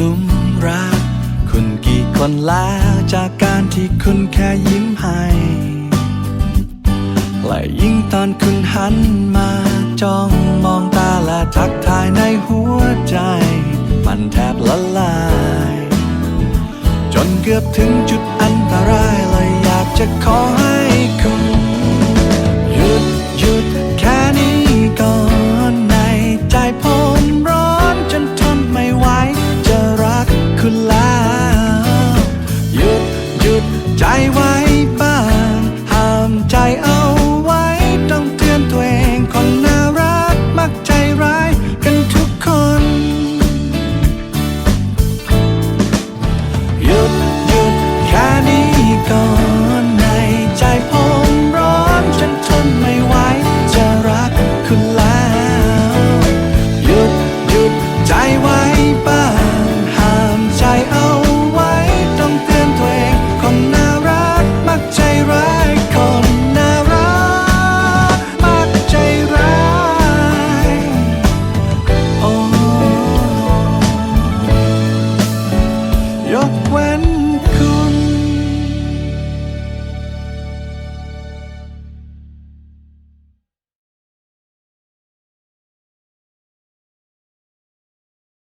ลุมรัก คุณกี่คนแล้วจากการที่คุณแค่ยิ้มให้ และยิ่งตอนคุณหันมาจ้องมองตาและทักทายในหัวใจ มันแทบละลาย จนเกือบถึงจุดอันตราย 摘完